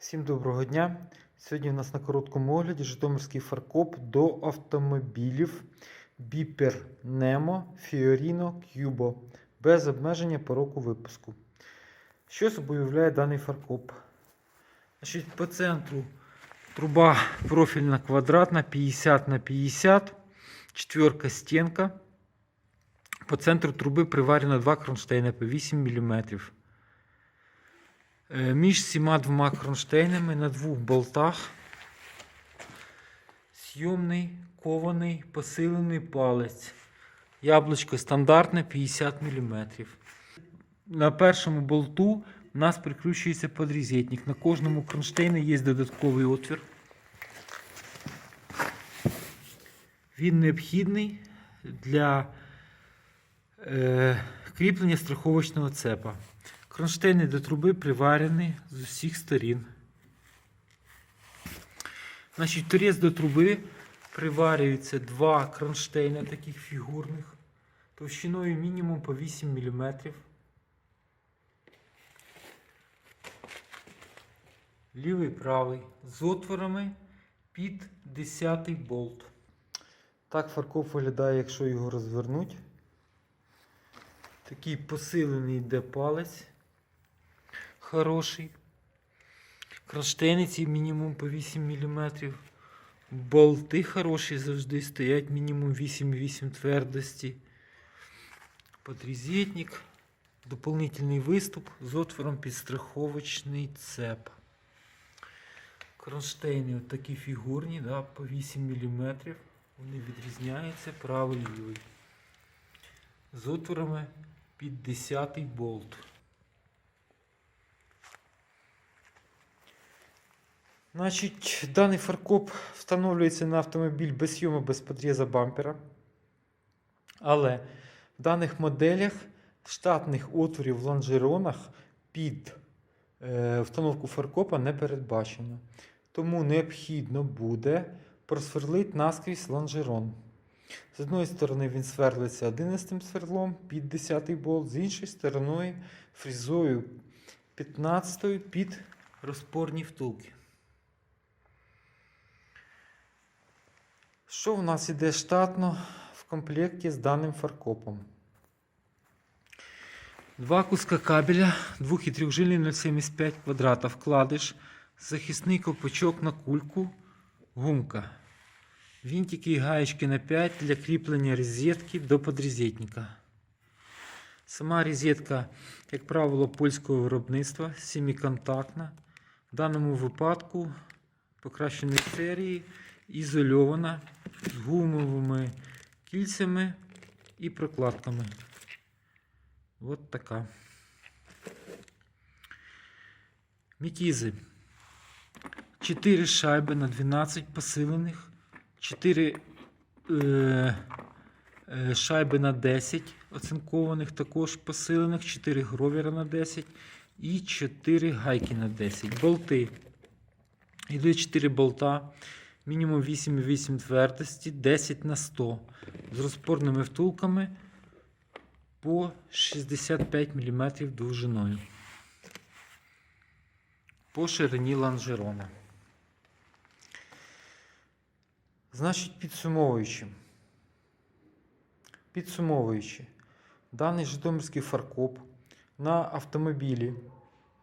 Всім доброго дня! Сьогодні у нас на короткому огляді Житомирський фаркоп до автомобілів Біпер Nemo Fiorino Cubo без обмеження по року випуску. Що собою являє даний фаркоп? Значить, по центру труба профільна квадратна 50 на 50, четверка стінка. По центру труби приварено два кронштейни по 8 мм. Е, Між всіма двома кронштейнами на двох болтах сйомний кований посилений палець. Яблучко стандартне 50 мм. На першому болту у нас прикручується подрізетник. На кожному кронштейні є додатковий отвір. Він необхідний для е, кріплення страховочного цепа. Кронштейни до труби приварені з усіх сторін. Значить, торець до труби приварюються два кронштейни таких фігурних, товщиною мінімум по 8 мм. Лівий правий з отворами під 10 болт. Так фаркоп виглядає, якщо його розвернути. Такий посилений йде палець. Хороший. Кронштейни ці мінімум по 8 мм. Болти хороші завжди стоять мінімум 8,8 твердості. Подрізетник. Дополнительний виступ з отвором підстраховочний цеп. Кронштейни от такі фігурні, да, по 8 мм. Вони відрізняються правий лівий. З отворами під 10 болт. Значить, даний фаркоп встановлюється на автомобіль без сйому, без подріза бампера. Але в даних моделях штатних отворів в лонжеронах під е, встановку фаркопа не передбачено. Тому необхідно буде просверлити наскрізь лонжерон. З одної сторони він сверлиться 11 сверлом під 10 болт, з іншої сторони фрізою 15 під розпорні втулки. Що в нас іде штатно в комплекті з даним фаркопом? Два куска кабеля 2 і 3 жилі 0,75 квадрата. Вкладиш, захисний колпачок на кульку, гумка. Вінтики і гаєчки на 5 для кріплення розетки до подрізетника. Сама розетка, як правило, польського виробництва, семиконтактна. В даному випадку покращеної серії, ізольована гумовими кільцями і прокладками. От така. Мітізи. 4 шайби на 12 посилених. 4 е, е, шайби на 10 оцинкованих, також посилених, 4 гровера на 10 і 4 гайки на 10. Болти. Йдуть 4 болта, мінімум 8,8 твердості, 10 на 100 з розпорними втулками по 65 мм довжиною. По ширині лонжерона. Значить, підсумовуючи. Підсумовуючи, даний Житомирський фаркоп на автомобілі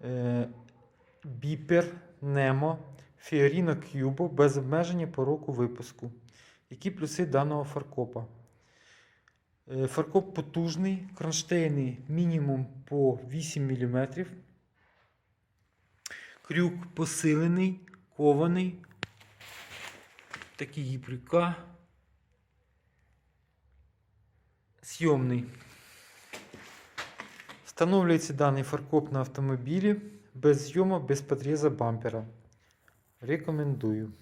е, Біпер Nemo Fiorino Cubo без обмеження по року випуску. Які плюси даного фаркопа? Е, Фаркоп потужний, кронштейни мінімум по 8 мм. Крюк посилений, кований. Такі гібрика. Сйомний. Встановлюється даний фаркоп на автомобілі без зйому, без подріза бампера. Рекомендую.